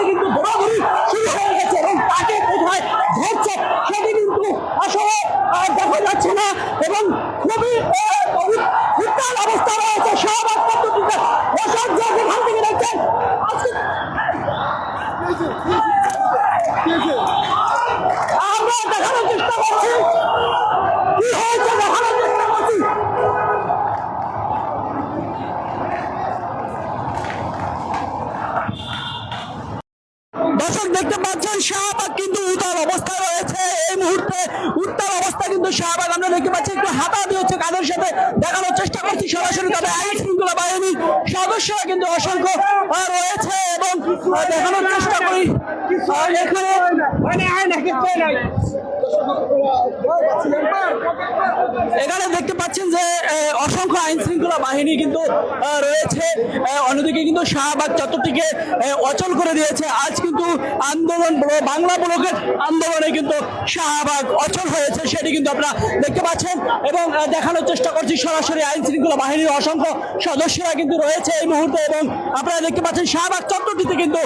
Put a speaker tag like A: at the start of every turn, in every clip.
A: মধ্যে কিন্তু দৌড়াদৌড়ি শুরু হয়ে গেছে এবং তাকে কোথায় ধরছে সেটি কিন্তু আসলে দেখা যাচ্ছে না এবং খুবই উত্তাল অবস্থা রয়েছে। শাহবাগ পদ্ধতিতে যে যেখান থেকে দেখছেন আমরা দেখানোর চেষ্টা করছি। কি হয়েছে দেখানোর চেষ্টা করছি? দর্শক দেখতে পাচ্ছেন, শাহবাগ কিন্তু উত্তাল অবস্থায় রয়েছে। এই মুহূর্তে উত্তাল অবস্থা কিন্তু শাহবাগ। আমরা দেখতে পাচ্ছি একটু হাতাহাতি হচ্ছে কাদের সাথে দেখানোর চেষ্টা করছি সরাসরি তবে আইন শৃঙ্খলা বাহিনীর সদস্যরা কিন্তু অসংখ্য রয়েছে এবং দেখানোর চেষ্টা করি। এখানে এখানে দেখতে পাচ্ছেন যে অসংখ্য আইন শৃঙ্খলা বাহিনী কিন্তু রয়েছে। অন্যদিকে কিন্তু শাহবাগ চত্বরটিকে অচল করে দিয়েছে। আজ কিন্তু আন্দোলন বাংলা ব্লকের আন্দোলনে কিন্তু শাহবাগ অচল হয়েছে, সেটি কিন্তু আপনারা দেখতে পাচ্ছেন। এবং দেখানোর চেষ্টা করছি, সরাসরি আইন শৃঙ্খলা বাহিনীর অসংখ্য সদস্যরা কিন্তু রয়েছে এই মুহূর্তে। এবং আপনারা দেখতে পাচ্ছেন, শাহবাগ চত্বরটিতে কিন্তু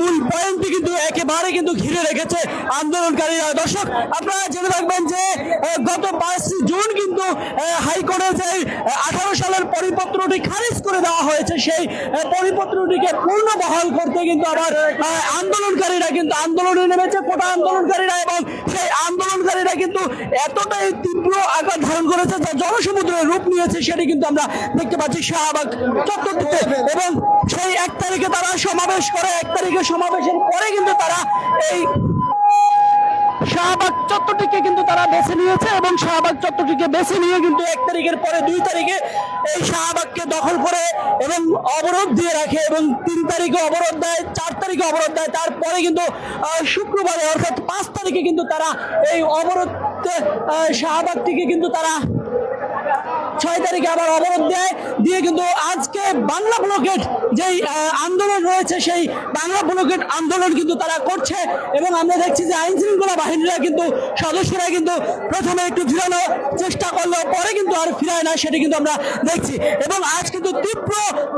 A: মূল পয়েন্টটি কিন্তু একেবারে কিন্তু ঘিরে রেখেছে আন্দোলনকারীরা। দর্শক, আপনারা জেনে রাখবেন যে আহ, গত পাঁচ জুন কিন্তু হাইকোর্টে যে আঠারো সালের পরিপত্রটি খারিজ করে দেওয়া হয়েছে সেই পরিপত্রটিকে পূর্ণ বহাল করতে কিন্তু আবার আন্দোলনকারীরা কিন্তু আন্দোলনে নেমেছে কোটা আন্দোলনকারীরা এবং সেই আন্দোলনকারীরা কিন্তু এতটাই তীব্র আকার ধারণ করেছে যা জনসমুদ্রের রূপ নিয়েছে সেটি কিন্তু আমরা দেখতে পাচ্ছি শাহবাগ চত্বরটিতে। এবং সেই এক তারিখে তারা সমাবেশ করে এক তারিখে সমাবেশের পরে কিন্তু তারা এই শাহবাগ চত্বরটিকে কিন্তু তারা বেছে নিয়েছে এবং শাহবাগ চত্বরটিকে বেছে নিয়ে কিন্তু এক তারিখের পরে দুই তারিখে এই শাহবাগকে দখল করে এবং অবরোধ দিয়ে রাখে এবং তিন তারিখে অবরোধ দেয়, চার তারিখে অবরোধ দেয়, তারপরে কিন্তু শুক্রবারে অর্থাৎ পাঁচ তারিখে কিন্তু তারা এই অবরোধ শাহবাগটিকে কিন্তু তারা ছয় তারিখে আবার অবরোধ দেয়। দিয়ে কিন্তু আজকে বাংলা ব্লকেট যেই আন্দোলন রয়েছে, সেই বাংলা ব্লকেট আন্দোলন কিন্তু তারা করছে এবং আমরা দেখছি যে আইন শৃঙ্খলা বাহিনীরা কিন্তু, সদস্যরা কিন্তু প্রথমে একটু ফিরানোর চেষ্টা করলেও পরে কিন্তু আর ফিরায় না, সেটি কিন্তু আমরা দেখছি। এবং আজ কিন্তু তীব্র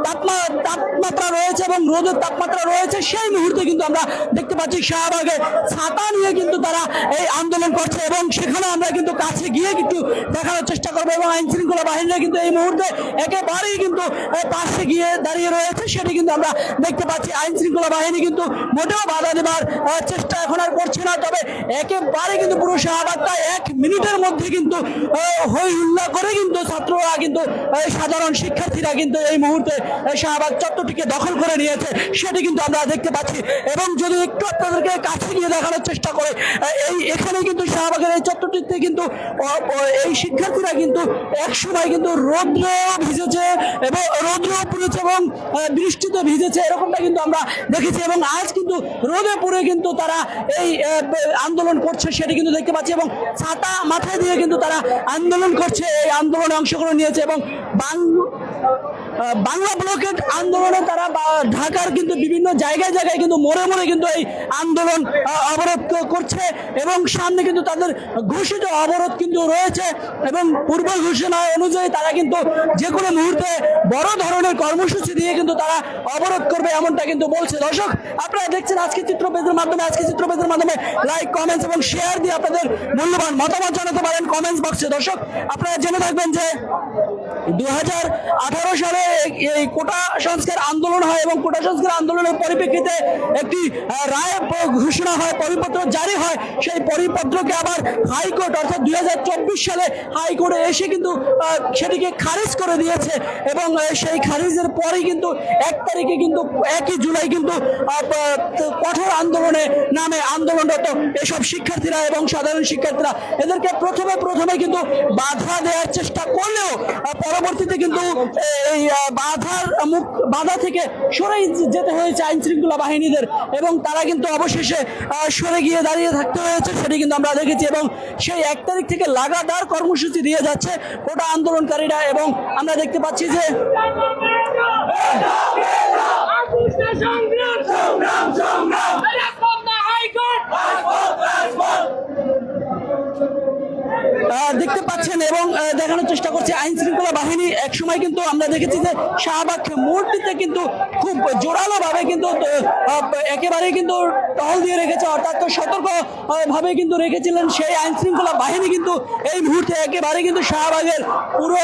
A: তাপমা, তাপমাত্রা রয়েছে এবং রোদের তাপমাত্রা রয়েছে, সেই মুহূর্তে কিন্তু আমরা দেখতে পাচ্ছি শাহবাগে ছাতা নিয়ে কিন্তু তারা এই আন্দোলন করছে এবং সেখানে আমরা কিন্তু কাছে গিয়ে কিন্তু দেখানোর চেষ্টা করব এবং আইন শৃঙ্খলা বাহিনীরা কিন্তু এই মুহূর্তে একেবারেই কিন্তু পাশে গিয়ে দাঁড়িয়ে রয়েছে। সেটি কিন্তু আমরা দেখতে পাচ্ছি। আইন শৃঙ্খলা বাহিনী কিন্তু মোটেও বাধা দেবার চেষ্টা এখন আর করছে না। তবে একেবারে কিন্তু পুরো শাহবাগটা এক মিনিটের মধ্যে কিন্তু হই হুল্লা করে কিন্তু ছাত্ররা কিন্তু সাধারণ শিক্ষার্থীরা কিন্তু এই মুহূর্তে শাহবাগ চত্বরটিকে দখল করে নিয়েছে। সেটি কিন্তু আমরা দেখতে পাচ্ছি। এবং যদি একটু আপনাদেরকে কাছে গিয়ে দেখানোর চেষ্টা করে এই এখানে কিন্তু শাহবাগের এই চত্বরটিতে কিন্তু এই শিক্ষার্থীরা কিন্তু এক সময় কিন্তু রৌদ্র ভিজেছে এবং রৌদ্র পড়েছে এবং বৃষ্টি বৃষ্টিতে ভিজেছে, এরকমটা কিন্তু আমরা দেখেছি এবং আজ কিন্তু রোদে পড়ে কিন্তু তারা এই আন্দোলন করছে সেটি কিন্তু দেখতে পাচ্ছি এবং ছাতা মাথায় দিয়ে কিন্তু তারা আন্দোলন করছে, এই আন্দোলনে অংশগ্রহণ নিয়েছে এবং বাংলা বাংলা ব্লকেট আন্দোলনে তারা ঢাকার কিন্তু বিভিন্ন জায়গায় জায়গায় কিন্তু মোড়ে মোড়ে কিন্তু এই আন্দোলন অবরোধ করছে এবং সামনে কিন্তু তাদের ঘোষিত অবরোধ কিন্তু রয়েছে এবং পূর্ব ঘোষণা অনুযায়ী তারা কিন্তু যে কোনো মুহূর্তে বড় ধরনের কর্মসূচি দিয়ে কিন্তু তারা অবরোধ করবে এমনটা কিন্তু বলছে। দর্শক, আপনারা দেখছেন আজকে চিত্রপেজের মাধ্যমে, আজকে চিত্রপেজের মাধ্যমে লাইক কমেন্টস এবং শেয়ার দিয়ে আপনাদের মূল্যবান মতামত জানাতে পারেন কমেন্টস বক্সে দর্শক, আপনারা জেনে থাকবেন যে দু হাজার আঠারো সালে এই- কোটা সংস্কার আন্দোলন হয় এবং কোটা সংস্কার আন্দোলনের পরিপ্রেক্ষিতে একটি রায় ঘোষণা হয় পরিপত্র জারি হয়। সেই পরিপত্রকে আবার হাইকোর্ট অর্থাৎ দু হাজার চব্বিশ সালে হাইকোর্টে এসে কিন্তু সেটিকে খারিজ করে দিয়েছে এবং সেই খারিজের পরেই কিন্তু এক তারিখে কিন্তু একই জুলাই কিন্তু কঠোর আন্দোলনে নামে আন্দোলনরত এসব শিক্ষার্থীরা এবং সাধারণ শিক্ষার্থীরা। এদেরকে প্রথমে প্রথমে কিন্তু বাধা দেওয়ার চেষ্টা করলেও আহ, পরবর্তীতে কিন্তু এই বাধার মুখ বাধা থেকে সরে যেতে হয়েছে আইন শৃঙ্খলা বাহিনীদের এবং তারা কিন্তু অবশেষে সরে গিয়ে দাঁড়িয়ে থাকতে হয়েছে সেটি কিন্তু আমরা দেখেছি এবং সেই এক তারিখ থেকে লাগাতার কর্মসূচি দিয়ে যাচ্ছে গোটা আন্দোলনকারীরা এবং আমরা দেখতে পাচ্ছি যে
B: সংগ্রাম সংগ্রাম সংগ্রাম।
A: দেখতে পাচ্ছেন এবং দেখানোর চেষ্টা করছে আইন শৃঙ্খলা বাহিনী। একসময় কিন্তু আমরা দেখেছি যে শাহবাগ মোড়টিতে কিন্তু খুব জোরালো ভাবে কিন্তু একেবারেই কিন্তু টহল দিয়ে রেখেছে, অর্থাৎ সতর্ক ভাবে কিন্তু রেখেছিলেন সেই আইন শৃঙ্খলা বাহিনী কিন্তু এই মুহূর্তে একেবারে কিন্তু শাহবাগের পুরো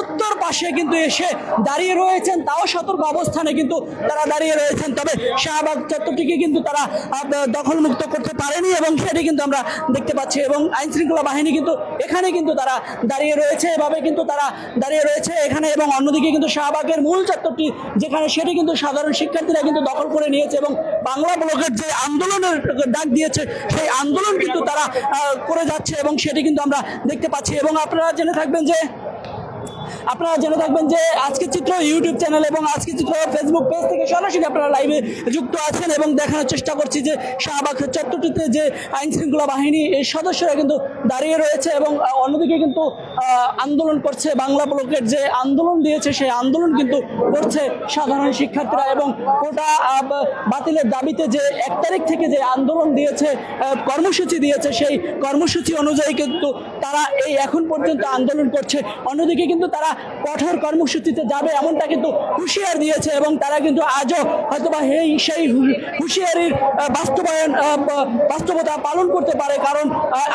A: উত্তর পাশে কিন্তু এসে দাঁড়িয়ে রয়েছেন। তাও সতর্ক অবস্থানে কিন্তু তারা দাঁড়িয়ে রয়েছেন। তবে শাহবাগ চত্বরটিকে কিন্তু তারা দখলমুক্ত করতে পারেনি এবং সেটি কিন্তু আমরা দেখতে পাচ্ছি এবং আইন শৃঙ্খলা বাহিনী কিন্তু এখানে কিন্তু তারা দাঁড়িয়ে রয়েছে। এভাবে কিন্তু তারা দাঁড়িয়ে রয়েছে এখানে এবং অন্যদিকে কিন্তু শাহবাগের মূল চত্বরটি যেখানে সেটি কিন্তু সাধারণ শিক্ষার্থীরা কিন্তু দখল করে নিয়েছে এবং বাংলা ব্লকের যে আন্দোলনের ডাক দিয়েছে, সেই আন্দোলন কিন্তু তারা করে যাচ্ছে এবং সেটি কিন্তু আমরা দেখতে পাচ্ছি। এবং আপনারা জেনে থাকবেন যে আপনারা জেনে থাকবেন যে আজকে চিত্র ইউটিউব চ্যানেল এবং আজকে চিত্র ফেসবুক পেজ থেকে সরাসরি আপনারা লাইভে যুক্ত আছেন এবং দেখানোর চেষ্টা করছি যে শাহবাগ চত্বরটিতে যে আইন শৃঙ্খলা বাহিনী এই সদস্যরা কিন্তু দাঁড়িয়ে রয়েছে এবং অন্যদিকে কিন্তু আন্দোলন করছে বাংলা ব্লকের যে আন্দোলন দিয়েছে সেই আন্দোলন কিন্তু করছে সাধারণ শিক্ষার্থীরা এবং কোটা বাতিলের দাবিতে যে এক তারিখ থেকে যে আন্দোলন দিয়েছে কর্মসূচি দিয়েছে সেই কর্মসূচি অনুযায়ী কিন্তু তারা এই এখন পর্যন্ত আন্দোলন করছে। অন্যদিকে কিন্তু তারা কঠোর কর্মসূচিতে যাবে এমনটা কিন্তু হুঁশিয়ার দিয়েছে এবং তারা কিন্তু আজও হয়তোবা এই সেই হুঁশিয়ারির বাস্তবায়ন বাস্তবতা পালন করতে পারে। কারণ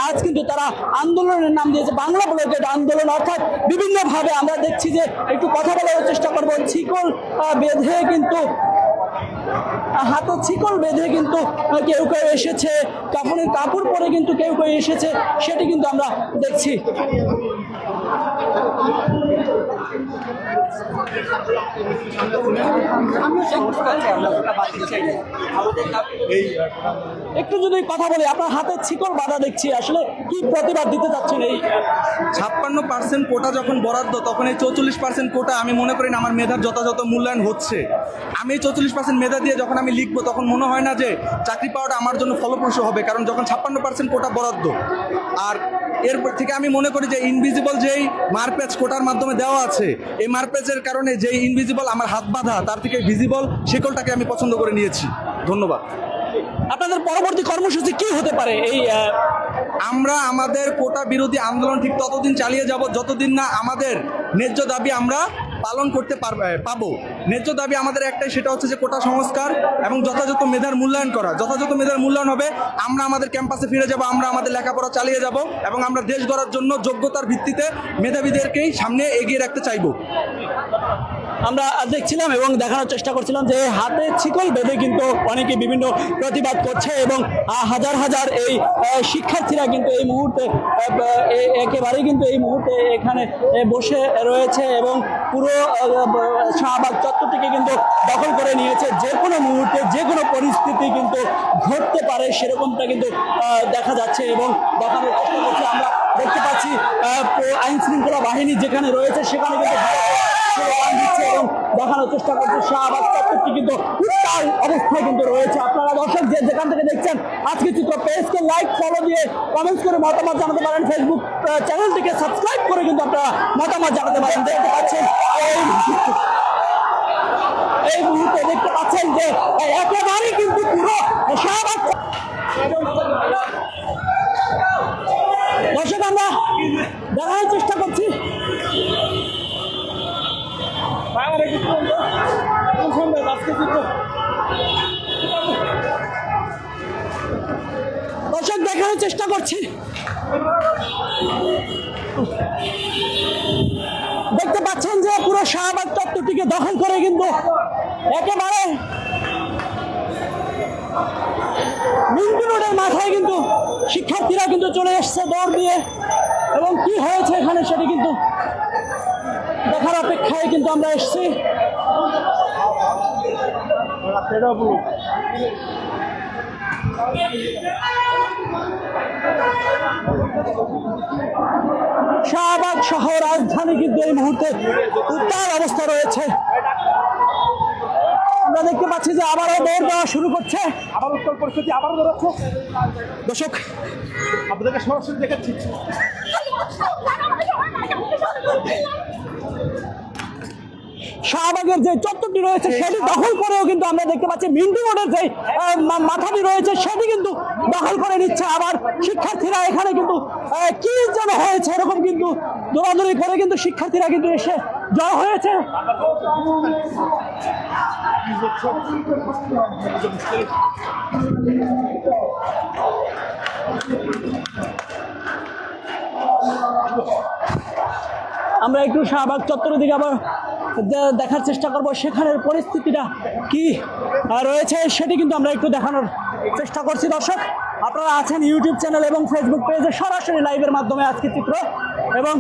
A: আজ কিন্তু তারা আন্দোলনের নাম দিয়েছে বাংলা ব্লকের আন্দোলন। অর্থাৎ বিভিন্নভাবে আমরা দেখছি যে একটু কথা বলার চেষ্টা করব। আহ, বেঁধে কিন্তু হাতে ছিকল বেঁধে কিন্তু কেউ কেউ এসেছে। কাপড়ের কাপড় পরে কিন্তু কেউ কেউ এসেছে সেটি কিন্তু আমরা দেখছি। একটু যদি কথা বলি, আপনার হাতে ছিকল বাধা দেখছি। আসলে কি প্রতিবাদ দিতে চাচ্ছেন এই
C: ছাপ্পান্ন পার্সেন্ট কোটা যখন বরাদ্দ, তখন এই চৌচল্লিশ পার্সেন্ট কোটা আমি মনে করি না আমার মেধার যথাযথ মূল্যায়ন হচ্ছে। আমি এই চৌচল্লিশ পার্সেন্ট মেধা দিয়ে যখন আমি লিখব, তখন মনে হয় না যে চাকরি পাওয়াটা আমার জন্য ফলপ্রসূ হবে, কারণ যখন ছাপ্পান্ন পার্সেন্ট কোটা বরাদ্দ, আর এরপর থেকে আমি মনে করি যে ইনভিজিবল যেই মারপ্যাচ কোটার মাধ্যমে দেওয়া আছে এই মারপ্যাচের কারণে যেই ইনভিজিবল আমার হাত বাঁধা তার থেকে ভিজিবল শিকলটাকে আমি পছন্দ করে নিয়েছি। ধন্যবাদ।
A: আপনাদের পরবর্তী কর্মসূচি কি হতে পারে? এই
C: আমরা আমাদের কোটা বিরোধী আন্দোলন ঠিক ততদিন চালিয়ে যাব যতদিন না আমাদের ন্যায্য দাবি আমরা পালন করতে পাবো। ন্যায্য দাবি আমাদের একটাই, সেটা হচ্ছে যে কোটা সংস্কার এবং যথাযথ মেধার মূল্যায়ন করা। যথাযথ মেধার মূল্যায়ন হবে, আমরা আমাদের ক্যাম্পাসে ফিরে যাব, আমরা আমাদের লেখাপড়া চালিয়ে যাব এবং আমরা দেশ গড়ার জন্য যোগ্যতার ভিত্তিতে মেধাবীদেরকেই সামনে এগিয়ে রাখতে চাইব।
A: আমরা দেখছিলাম এবং দেখানোর চেষ্টা করছিলাম যে হাতে ছিকল বেঁধে কিন্তু অনেকে বিভিন্ন প্রতিবাদ করছে এবং হাজার হাজার এই শিক্ষার্থীরা কিন্তু এই মুহূর্তে একেবারেই কিন্তু এই মুহূর্তে এখানে বসে রয়েছে এবং পুরো শাহবাগ চত্বরটিকে কিন্তু দখল করে নিয়েছে। যে কোনো মুহূর্তে, যে কোনো পরিস্থিতি কিন্তু ঘটতে পারে সেরকমটা কিন্তু দেখা যাচ্ছে এবং দেখানোর চেষ্টা আমরা। দেখতে পাচ্ছি আইন শৃঙ্খলা বাহিনী যেখানে রয়েছে সেখানে কিন্তু দেখানোর চেষ্টা করছে শাহবাগ চত্বরটি কিন্তু উত্তাল অবস্থায় কিন্তু রয়েছে। আপনারা দর্শক যে যেখান থেকে দেখছেন, আজকে চিত্র পেজকে লাইক ফলো দিয়ে কমেন্টস করে মতামত জানাতে পারেন। ফেসবুক চ্যানেলটিকে সাবস্ক্রাইব করে কিন্তু আপনারা মতামত জানাতে পারেন। দেখতে পাচ্ছেন, এই মুহূর্তে দেখতে পাচ্ছেন যে একেবারেই কিন্তু পুরো শাহবাগ দর্শক আমরা দেখানোর চেষ্টা করছি। দর্শক, দেখানোর চেষ্টা করছি। দেখতে পাচ্ছেন যে পুরো শাহবাগ চত্বরটিকে দখল করে কিন্তু একেবারে মিন্টু রোডের মাথায় কিন্তু শিক্ষার্থীরা কিন্তু চলে এসছে দৌড় দিয়ে। এবং কি হয়েছে এখানে সেটি কিন্তু দেখার অপেক্ষায় কিন্তু আমরা এসছি। শাহবাগ সহ রাজধানী কিন্তু এই মুহূর্তে উত্তাল অবস্থা রয়েছে। আমরা দেখতে পাচ্ছি যে আবারও দৌড় দেওয়া শুরু করছে।
D: আবার উত্তর পরিস্থিতি আবারও দাঁড়াচ্ছে
A: দর্শক
D: আপনাদেরকে সরাসরি দেখাচ্ছি।
A: শাহবাগের যে চত্বরটি রয়েছে সেটি দখল করেও কিন্তু আমরা দেখতে পাচ্ছি। মিন্টু রোডের যে মাথাটি রয়েছে সেটি কিন্তু দখল করে নিচ্ছে। আবার শিক্ষার্থীরা এখানে কিন্তু কি যেন হয়েছে এরকম কিন্তু দৌড়াদৌড়ি করে কিন্তু শিক্ষার্থীরা কিন্তু এসে জড়ো হয়েছে। আমরা একটু শাহবাগ চত্বরের দিকে আবার দেখার চেষ্টা করব। সেখানের পরিস্থিতিটা কি রয়েছে সেটি কিন্তু আমরা একটু দেখানোর চেষ্টা করছি। দর্শক, আপনারা আছেন ইউটিউব চ্যানেল এবং ফেসবুক পেজে সরাসরি লাইভের মাধ্যমে আজকে চিত্র এবং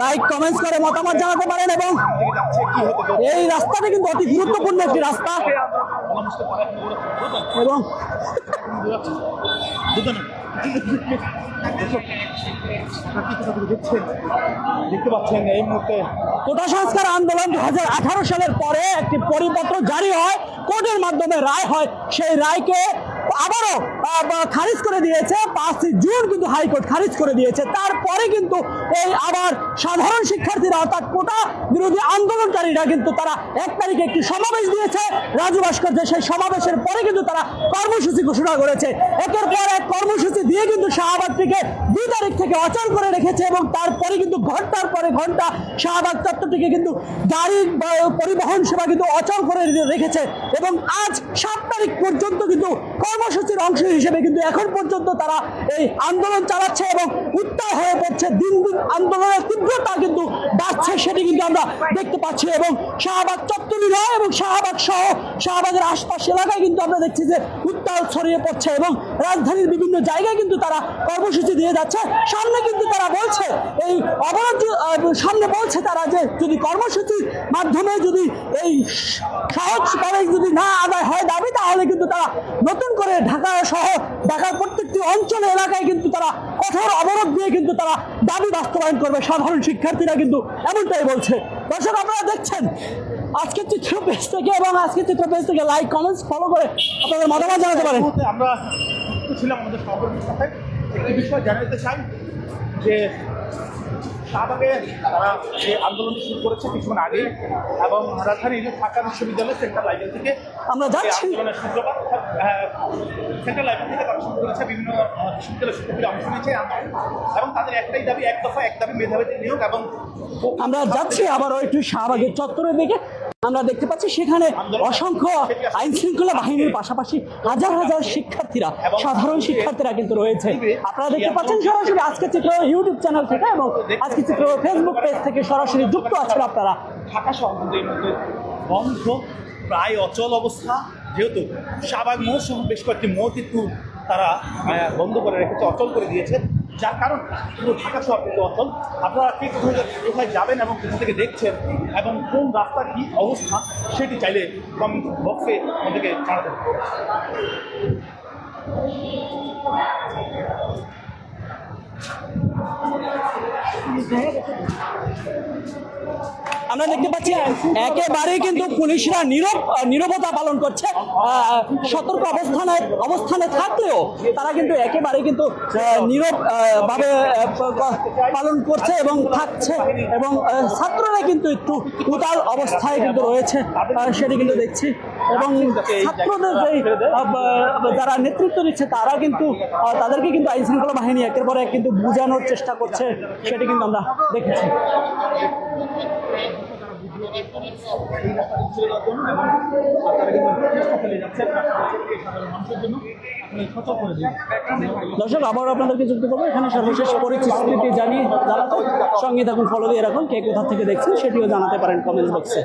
A: লাইক কমেন্টস করে মতামত জানাতে পারেন এবং এই রাস্তাটি কিন্তু অতি গুরুত্বপূর্ণ একটি রাস্তা। এবং
D: দেখতে পাচ্ছেন এই মুহূর্তে
A: কোটা সংস্কার আন্দোলন দু হাজার আঠারো সালের পরে একটি পরিপত্র জারি হয়। কোর্টের মাধ্যমে রায় হয়। সেই রায়কে আবারও খারিজ করে দিয়েছে। পাঁচই জুন কিন্তু হাইকোর্ট খারিজ করে দিয়েছে। তারপরে কিন্তু এই আবার সাধারণ শিক্ষার্থীরা, অর্থাৎ কোটা বিরোধী আন্দোলনকারীরা কিন্তু তারা এক তারিখে একটি সমাবেশ দিয়েছে। রাজু ভাস্কর্যে সেই সমাবেশের পরে কিন্তু তারা কর্মসূচি ঘোষণা করেছে। একের পর এক কর্মসূচি দিয়ে কিন্তু শাহবাগটিকে দুই তারিখ থেকে অচল করে রেখেছে এবং তারপরে কিন্তু ঘণ্টার পরে ঘণ্টা শাহবাগ চত্বরটিকে কিন্তু গাড়ি পরিবহন সেবা কিন্তু অচল করে রেখেছে। এবং আজ সাত তারিখ পর্যন্ত কিন্তু কর্মসূচির অংশ হিসেবে কিন্তু এখন পর্যন্ত তারা এই আন্দোলন চালাচ্ছে এবং হয়ে পড়ছে। দিন দিন আন্দোলনের তীব্রতা কিন্তু বাড়ছে, সেটি কিন্তু আমরা দেখতে পাচ্ছি এবং শাহবাগ চত্বরই নয় এবং শাহবাগ সহ শাহবাগের আশপাশ এলাকায় কিন্তু আমরা দেখছি যে উত্তাল ছড়িয়ে পড়ছে এবং রাজধানীর বিভিন্ন জায়গায় কিন্তু তারা কর্মসূচি দিয়ে যাচ্ছে। সামনে কিন্তু তারা বলছে, এই অবরোধ সামনে বলছে তারা যে যদি কর্মসূচির মাধ্যমে যদি এই সহজভাবে যদি না আদায় হয় দাবি, তাহলে কিন্তু তারা নতুন করে ঢাকা সহ ঢাকার প্রত্যেকটি অঞ্চল, এলাকায় কিন্তু তারা কঠোর অবরোধ দিয়ে কিন্তু তারা দাবি বাস্তবায়ন করবে। সাধারণ শিক্ষার্থীরা কিন্তু এমনটাই বলছে। দর্শক, আপনারা দেখছেন, আজকের চিত্র পেজ থেকে এবং আজকের চিত্র পেজ থেকে লাইক কমেন্টস ফলো করে আপনাদের মতামত জানাতে পারেন।
D: আমরা ছিলাম আমাদের সহকর্মীর সাথে একটি বিষয় জানাতে চাই যে শাহবাগে তারা যে আন্দোলন শুরু করেছে কিছুক্ষণ আগে এবং রাজধানীর ঢাকা বিশ্ববিদ্যালয় সেন্ট্রাল লাইব্রেরি থেকে
A: আমরা যাচ্ছি।
D: আন্দোলনের সূত্রপাত সেন্ট্রাল লাইব্রেরি থেকে তারা শুরু করেছে বিভিন্ন বিশ্ববিদ্যালয়ের বিশ্ববিদ্যালয় শিক্ষার্থীরা অংশ নিয়েছে আন্দোলন এবং তাদের একটাই দাবি এক দফা এক দাবি মেধাবীদের নিয়োগ এবং
A: আমরা যাচ্ছি আবারও একটু শাহবাগের চত্বরের দিকে। আমরা দেখতে পাচ্ছি সেখানে অসংখ্য আইন শৃঙ্খলা বাহিনীর পাশাপাশি হাজার হাজার শিক্ষার্থীরা, সাধারণ শিক্ষার্থীরা কিন্তু রয়েছে। আপনারা দেখতে পাচ্ছেন সরাসরি আজকে চিত্র ইউটিউব চ্যানেল থেকে এবং আজকে চিত্র ফেসবুক পেজ থেকে সরাসরি যুক্ত আছেন আপনারা।
D: বন্ধ, প্রায় অচল অবস্থা। যেহেতু মোড় সহ বেশ কয়েকটি মোড় কিন্তু তারা বন্ধ করে রেখেছে, অচল করে দিয়েছে। যার কারণ পুরো ঢাকা শহর কিন্তু অচল আপনারা ঠিক কোথায় যাবেন এবং কোথা থেকে দেখছেন এবং কোন রাস্তার কী অবস্থা, সেটি চাইলে কমেন্ট বক্সে আমাদেরকে জানাতে পারেন।
A: আমরা দেখতে পাচ্ছি একেবারে কিন্তু পুলিশরা নীরব নীরবতা পালন করছে। সতর্ক অবস্থানে অবস্থানে থাকলেও তারা কিন্তু একেবারে কিন্তু নীরব ভাবে আহ, পালন করছে এবং থাকছে এবং ছাত্ররা কিন্তু একটু উতাল অবস্থায় কিন্তু রয়েছে। সেটি কিন্তু দেখছি। এবং ছাত্রদের যে যারা নেতৃত্ব দিচ্ছে তারা কিন্তু তাদেরকে কিন্তু আইন শৃঙ্খলা বাহিনী একের পর এক কিন্তু বোঝানোর চেষ্টা করছে সেটি কিন্তু আমরা দেখেছি। দর্শক আবার আপনাদেরকে যুক্ত করব। এখানে সর্বশেষ পরিস্থিতি জানিয়ে জানাতে সঙ্গে থাকুন ফলো দিয়ে রাখুন। কে কোথা থেকে দেখছেন সেটিও জানাতে পারেন কমেন্ট বক্সে